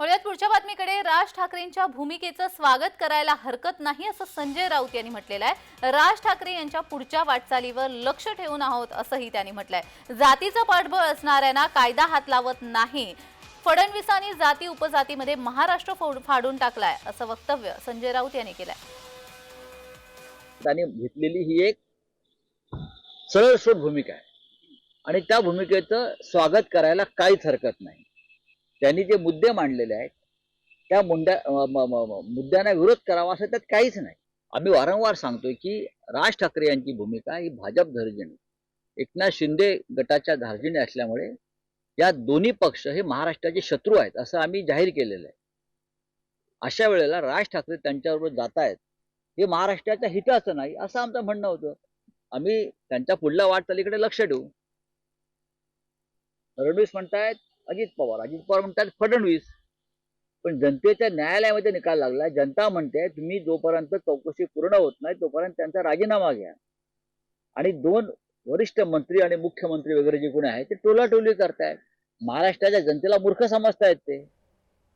वळूयात पुढच्या बातमीकडे. राज ठाकरेंच्या भूमिकेचं स्वागत करायला हरकत नाही असं संजय राऊत यांनी म्हटलेलं आहे. राज ठाकरे यांच्या पुढच्या वाटचालीवर लक्ष ठेवून आहोत असंही त्यांनी म्हटलंय. जातीचं पाठबळ असणाऱ्यांना कायदा हात लावत नाही. फडणवीसांनी जाती उपजातीमध्ये महाराष्ट्र फोड- फाडून टाकलाय असं वक्तव्य संजय राऊत यांनी केलंय. त्यांनी घेतलेली ही एक सरळ भूमिका आहे. आणि त्या भूमिकेचं स्वागत करायला काहीच हरकत नाही. त्यांनी जे मुद्दे मांडलेले आहेत त्या मुद्द्या मुद्द्यांना विरोध करावा असं त्यात काहीच नाही. आम्ही वारंवार सांगतोय की राज ठाकरे यांची भूमिका ही भाजप धर्जिणी एकनाथ शिंदे गटाच्या धार्जिणी असल्यामुळे या दोन्ही पक्ष हे महाराष्ट्राचे शत्रू आहेत असं आम्ही जाहीर केलेलं आहे. अशा वेळेला राज ठाकरे त्यांच्याबरोबर जात आहेत हे महाराष्ट्राच्या हिताचं नाही असं आमचं म्हणणं होतं. आम्ही त्यांच्या पुढल्या वाटचालीकडे लक्ष देऊ. फडणवीस म्हणतायत अजित पवार. अजित पवार म्हणतात फडणवीस. पण जनतेच्या न्यायालयामध्ये निकाल लागला. जनता म्हणते तुम्ही जोपर्यंत चौकशी पूर्ण होत नाही तोपर्यंत त्यांचा राजीनामा घ्या. आणि दोन वरिष्ठ मंत्री आणि मुख्यमंत्री वगैरे जे कोणी आहेत ते टोलाटोली करतायत. महाराष्ट्राच्या जनतेला मूर्ख समजतायत ते.